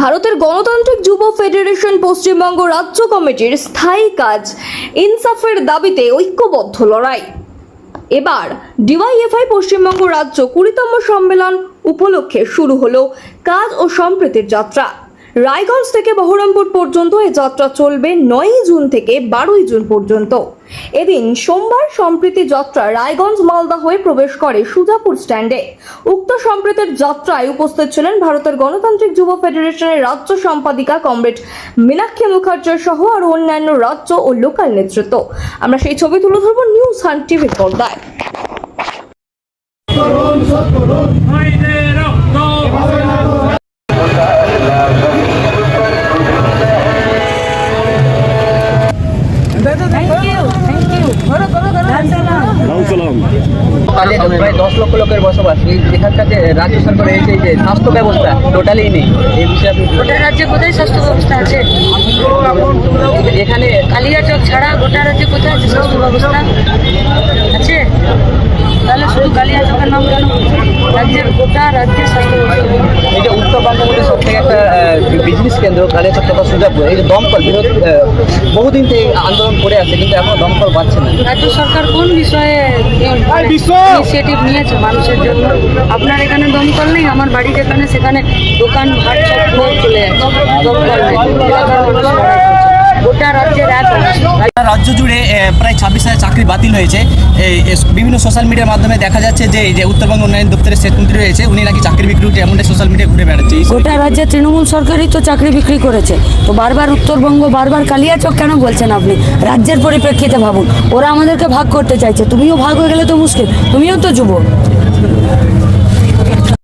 ভারতের গণতান্ত্রিক যুব ফেডারেশন পশ্চিমবঙ্গ রাজ্য কমিটির স্থায়ী কাজ ইনসাফের দাবিতে ঐক্যবদ্ধ লড়াই। এবার ডিওয়াইএফআই পশ্চিমবঙ্গ রাজ্য কুড়িতম সম্মেলন উপলক্ষে শুরু হলো কাজ ও সম্প্রীতির যাত্রা। রায়গঞ্জ থেকে বহরমপুর পর্যন্ত এ যাত্রা চলবে নয়ই জুন থেকে বারোই জুন পর্যন্ত। এদিন সোমবার সম্প্রীতি যাত্রা রায়গঞ্জ মালদা হয়ে প্রবেশ করে সুজাপুর স্ট্যান্ডে। উক্ত সম্প্রীতির যাত্রায় উপস্থিত ছিলেন ভারতের গণতান্ত্রিক যুব ফেডারেশনের রাজ্য সম্পাদিকা কমরেড মীনাক্ষী মুখার্জি সহ আরও অন্যান্য রাজ্য ও লোকাল নেতৃত্ব। আমরা সেই ছবি তুলে ধরবো নিউজ হান্ট টিভির পর্দায়। প্রায় দশ লক্ষ লোকের বসবাস এই এখানকার যে রাজ্য সরকার এই যে- স্বাস্থ্য ব্যবস্থা টোটালি নেই। এই বিষয়ে আপনি গোটা রাজ্যে কোথায় স্বাস্থ্য ব্যবস্থা আছে? এখানে এখানে কালিয়াচক ছাড়া গোটা রাজ্যে কোথায় আছে স্বাস্থ্য ব্যবস্থা? আছে? তাহলে শুধু কালিয়াচকের নাম কেন রাজ্যের গোটা রাজ্যের স্বাস্থ্য ব্যবস্থা এই যে উত্তরবঙ্গ মধ্যে সব থেকে একটা বিজনেস কেন্দ্র কালিয়াচক তথা সুজাপুর এই দমকল বিরোধ বহুদিন থেকে আন্দোলন করে আছে কিন্তু এখনও দমকল পাচ্ছে না। রাজ্য সরকার কোন বিষয়ে ইনিশিয়েটিভ নিয়েছে মানুষের জন্য? আপনার এখানে দমকল নেই আমার বাড়ি যেখানে সেখানে দোকান ঘাট সব চলে যাচ্ছে। দমকল নেই। গোটা রাজ্যের রাজ্য জুড়ে প্রায় ছাব্বিশ হাজার চাকরি বাতিল হয়েছে। বিভিন্ন সোশ্যাল মিডিয়ার মাধ্যমে দেখা যাচ্ছে যে যে উত্তরবঙ্গ উন্নয়ন দপ্তরের শেষ মন্ত্রী রয়েছে উনি নাকি চাকরি বিক্রি উঠে এমনটা সোশ্যাল মিডিয়া ঘুরে বেড়াচ্ছে গোটা রাজ্যে তৃণমূল সরকারই তো চাকরি বিক্রি করেছে। তো বারবার উত্তরবঙ্গ বারবার কালিয়াচক কেন বলছেন আপনি? রাজ্যের পরিপ্রেক্ষিতে ভাবুন। ওরা আমাদেরকে ভাগ করতে চাইছে। তুমিও ভাগ হয়ে গেলে তো মুশকিল। তুমিও তো যুব